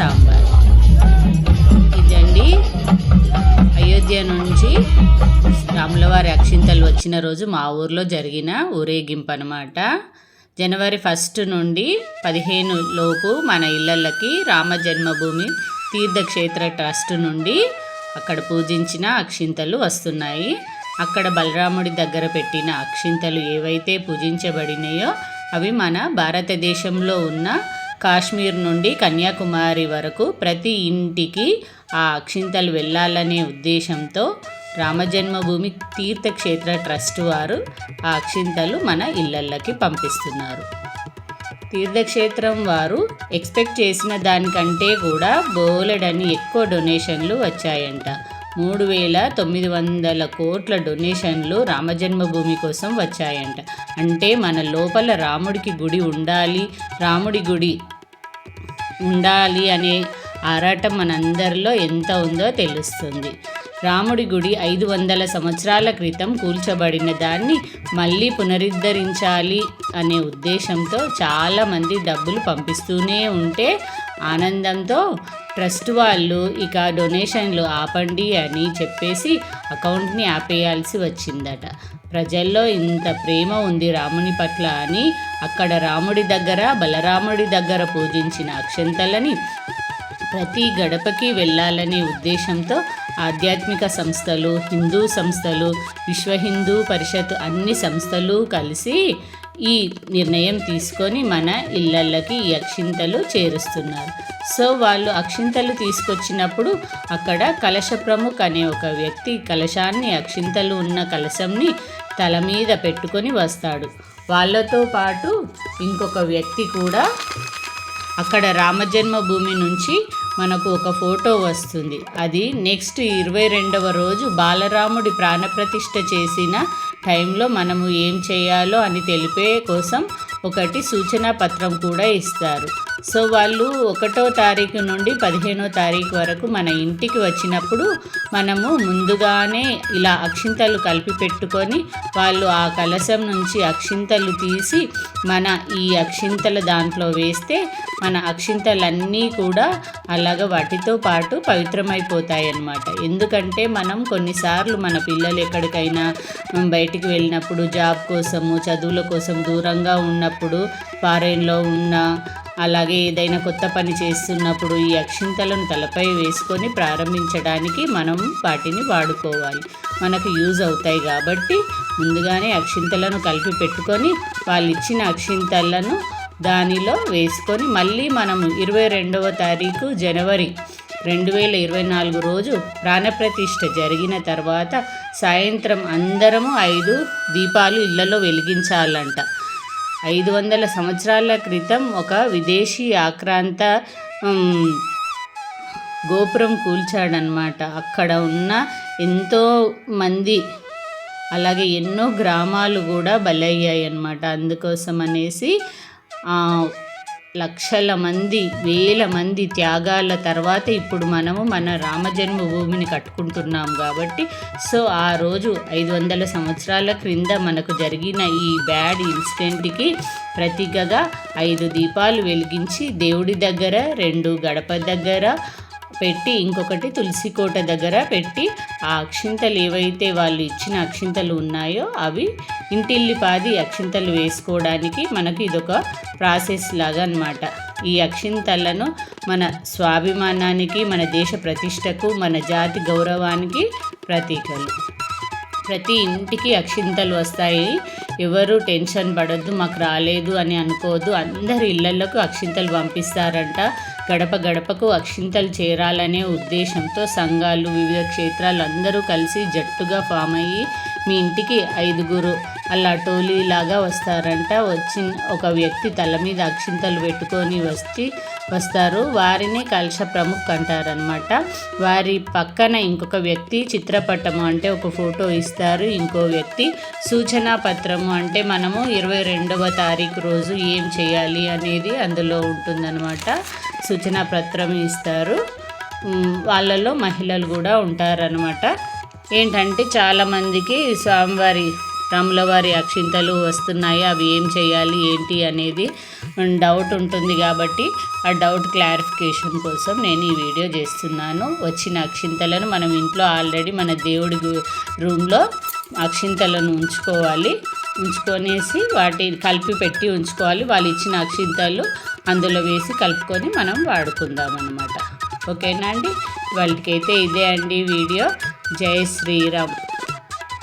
సాంబార్. ఇదండి అయోధ్య నుంచి రాములవారి అక్షింతలు వచ్చిన రోజు మా ఊర్లో జరిగిన ఊరేగింపు అనమాట జనవరి ఫస్ట్ నుండి పదిహేను లోపు మన ఇళ్ళకి రామ జన్మభూమి తీర్థక్షేత్ర ట్రస్ట్ నుండి అక్కడ పూజించిన అక్షింతలు వస్తున్నాయి. అక్కడ బలరాముడి దగ్గర పెట్టిన అక్షింతలు ఏవైతే పూజించబడినాయో అవి మన భారతదేశంలో ఉన్న కాశ్మీర్ నుండి కన్యాకుమారి వరకు ప్రతి ఇంటికి ఆ అక్షింతలు వెళ్ళాలనే ఉద్దేశంతో రామజన్మభూమి తీర్థక్షేత్ర ట్రస్ట్ వారు ఆ అక్షింతలు మన ఇళ్ళకి పంపిస్తున్నారు. తీర్థక్షేత్రం వారు ఎక్స్పెక్ట్ చేసిన దానికంటే కూడా బోలెడని ఎక్కువ డొనేషన్లు వచ్చాయంట. మూడు వేల తొమ్మిది వందల కోట్ల డొనేషన్లు రామజన్మభూమి కోసం వచ్చాయంట. అంటే మన లోపల రాముడికి గుడి ఉండాలి రాముడి గుడి ఉండాలి అనే ఆరాటం మనందరిలో ఎంత ఉందో తెలుస్తుంది. రాముడి గుడి ఐదు వందల సంవత్సరాల క్రితం కూల్చబడిన దాన్ని మళ్ళీ పునరుద్ధరించాలి అనే ఉద్దేశంతో చాలామంది డబ్బులు పంపిస్తూనే ఉంటే ఆనందంతో ట్రస్ట్ వాళ్ళు ఇక డొనేషన్లు ఆపండి అని చెప్పేసి అకౌంట్ని ఆపేయాల్సి వచ్చిందట. ప్రజల్లో ఇంత ప్రేమ ఉంది రాముని పట్ల అని అక్కడ రాముడి దగ్గర బలరాముడి దగ్గర పూజించిన అక్షంతలని ప్రతి గడపకి వెళ్ళాలనే ఉద్దేశంతో ఆధ్యాత్మిక సంస్థలు హిందూ సంస్థలు విశ్వ హిందూ పరిషత్ అన్ని సంస్థలు కలిసి ఈ నిర్ణయం తీసుకొని మన ఇళ్ళకి ఈ అక్షింతలు చేరుస్తున్నారు. సో వాళ్ళు అక్షింతలు తీసుకొచ్చినప్పుడు అక్కడ కలశ ప్రముఖ్ అనే ఒక వ్యక్తి కలశాన్ని అక్షింతలు ఉన్న కలశంని తల మీద పెట్టుకొని వస్తాడు. వాళ్ళతో పాటు ఇంకొక వ్యక్తి కూడా అక్కడ రామజన్మభూమి నుంచి మనకు ఒక ఫోటో వస్తుంది. అది నెక్స్ట్ ఇరవై రెండవ రోజు బాలరాముడి ప్రాణప్రతిష్ఠ చేసిన టైంలో మనము ఏం చేయాలో అని తెలిపే కోసం ఒకటి సూచనా పత్రం కూడా ఇస్తారు. సో వాళ్ళు ఒకటో తారీఖు నుండి పదిహేనో తారీఖు వరకు మన ఇంటికి వచ్చినప్పుడు మనము ముందుగానే ఇలా అక్షింతలు కలిపి పెట్టుకొని వాళ్ళు ఆ కలశం నుంచి అక్షింతలు తీసి మన ఈ అక్షింతల దాంట్లో వేస్తే మన అక్షింతలన్నీ కూడా అలాగ వాటితో పాటు పవిత్రమైపోతాయి అన్నమాట ఎందుకంటే మనం కొన్నిసార్లు మన పిల్లలు ఎక్కడికైనా బయటికి వెళ్ళినప్పుడు జాబ్ కోసము చదువుల కోసం దూరంగా ఉన్నప్పుడు ఫారెన్లో ఉన్న అలాగే ఏదైనా కొత్త పని చేస్తున్నప్పుడు ఈ అక్షింతలను తలపై వేసుకొని ప్రారంభించడానికి మనం వాటిని వాడుకోవాలి. మనకు యూజ్ అవుతాయి కాబట్టి ముందుగానే అక్షింతలను కలిపి పెట్టుకొని వాళ్ళు ఇచ్చిన అక్షింతలను దానిలో వేసుకొని మళ్ళీ మనము ఇరవై రెండవ తారీఖు జనవరి రెండు వేల ఇరవై నాలుగు రోజు ప్రాణప్రతిష్ఠ జరిగిన తర్వాత సాయంత్రం అందరము ఐదు దీపాలు ఇళ్ళలో వెలిగించాలంట. ఐదు వందల సంవత్సరాల క్రితం ఒక విదేశీ ఆక్రాంత గోపురం కూల్చాడనమాట అక్కడ ఉన్న ఎంతో మంది అలాగే ఎన్నో గ్రామాలు కూడా బలయ్యాయి అన్నమాట అందుకోసం అనేసి లక్షల మంది వేల మంది త్యాగాల తర్వాత ఇప్పుడు మనము మన రామజన్మభూమిని కట్టుకుంటున్నాం కాబట్టి సో ఆ రోజు ఐదు వందల సంవత్సరాల క్రింద మనకు జరిగిన ఈ బ్యాడ్ ఇన్సిడెంట్కి ప్రతీకగా ఐదు దీపాలు వెలిగించి దేవుడి దగ్గర రెండు గడప దగ్గర పెట్టి ఇంకొకటి తులసి కోట దగ్గర పెట్టి ఆ అక్షింతలు ఏవైతే వాళ్ళు ఇచ్చిన అక్షింతలు ఉన్నాయో అవి ఇంటిల్లిపాది అక్షింతలు వేసుకోవడానికి మనకి ఇదొక ప్రాసెస్ లాగా అనమాట ఈ అక్షింతలను మన స్వాభిమానానికి మన దేశ ప్రతిష్టకు మన జాతి గౌరవానికి ప్రతీకలు. ప్రతి ఇంటికి అక్షింతలు వస్తాయి. ఎవరు టెన్షన్ పడద్దు మాకు రాలేదు అని అనుకోవద్దు. అందరి ఇళ్ళకు అక్షింతలు పంపిస్తారంట. గడప గడపకు అక్షింతలు చేరాలనే ఉద్దేశంతో సంఘాలు వివిధ క్షేత్రాలు అందరూ కలిసి జట్టుగా ఫామ్ అయ్యి మీ ఇంటికి ఐదుగురు అలా టోలీలాగా వస్తారంట. వచ్చి ఒక వ్యక్తి తల మీద అక్షింతలు పెట్టుకొని వచ్చి వస్తారు. వారిని కలశ ప్రముఖ్ అంటారనమాట వారి పక్కన ఇంకొక వ్యక్తి చిత్రపటము అంటే ఒక ఫోటో ఇస్తారు. ఇంకో వ్యక్తి సూచనా పత్రము అంటే మనము ఇరవై రెండవ తారీఖు రోజు ఏం చేయాలి అనేది అందులో ఉంటుందన్నమాట. సూచనా పత్రం ఇస్తారు. వాళ్ళలో మహిళలు కూడా ఉంటారనమాట ఏంటంటే చాలామందికి స్వామివారి రాములవారి అక్షింతలు వస్తున్నాయి. అవి ఏం చేయాలి ఏంటి అనేది డౌట్ ఉంటుంది కాబట్టి ఆ డౌట్ క్లారిఫికేషన్ కోసం నేను ఈ వీడియో చేస్తున్నాను. వచ్చిన అక్షింతలను మనం ఇంట్లో ఆల్రెడీ మన దేవుడి రూమ్లో అక్షింతలను ఉంచుకోవాలి. ఉంచుకొనేసి వాటిని కలిపి పెట్టి ఉంచుకోవాలి. వాళ్ళు ఇచ్చిన అక్షింతలు అందులో వేసి కలుపుకొని మనం వాడుకుందాం అన్నమాట ఓకేనా అండి? వాళ్ళకైతే ఇదే అండి వీడియో. జై శ్రీరామ్.